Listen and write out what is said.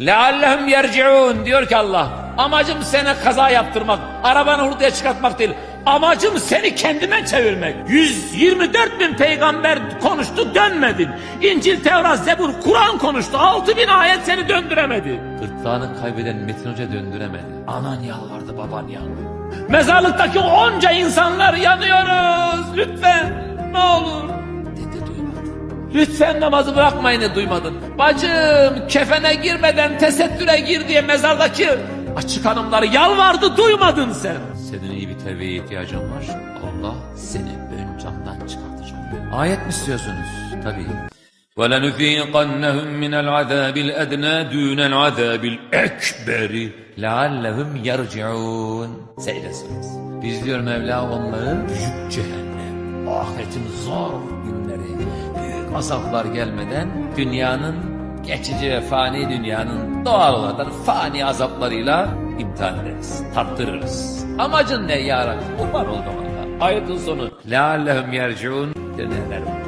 Leallehum yerciun diyor ki Allah. Amacım sana kaza yaptırmak, arabanı hurduya çıkartmak değil. Amacım seni kendime çevirmek. 124 bin peygamber konuştu dönmedin. İncil, Tevrat, Zebur, Kur'an konuştu. 6 bin ayet seni döndüremedi. Gırtlağını kaybeden Metin Hoca döndüremedi. Anan yalvardı baban yandı. Mezarlıktaki onca insanlar yanıyoruz. Lütfen Lütfen namazı bırakmayın duymadın. Bacım kefene girmeden tesettüre gir diye mezardaki açık hanımları yalvardı duymadın sen. Senin iyi bir terbiyeye ihtiyacın var. Allah seni ön camdan çıkartacak. Ayet mi istiyorsunuz? Tabii. وَلَنُذ۪يقَنَّهُمْ مِنَ الْعَذَابِ الْاَدْنَى دُونَ الْعَذَابِ الْاَكْبَرِ لَعَلَّهُمْ يَرْجِعُونَ Secde suresi. Biz diyor Mevla onları büyük cehennem, ahiretin zor günleri, büyük azaplar gelmeden dünyanın geçici ve fani dünyanın doğal olarak fani azaplarıyla imtihan ederiz, tattırırız. Amacın ne ya Rabbi? Kurban olduğum Allah. Ayetin sonu. لَعَلَّهُمْ يَرْجِعُونَ Dönerler.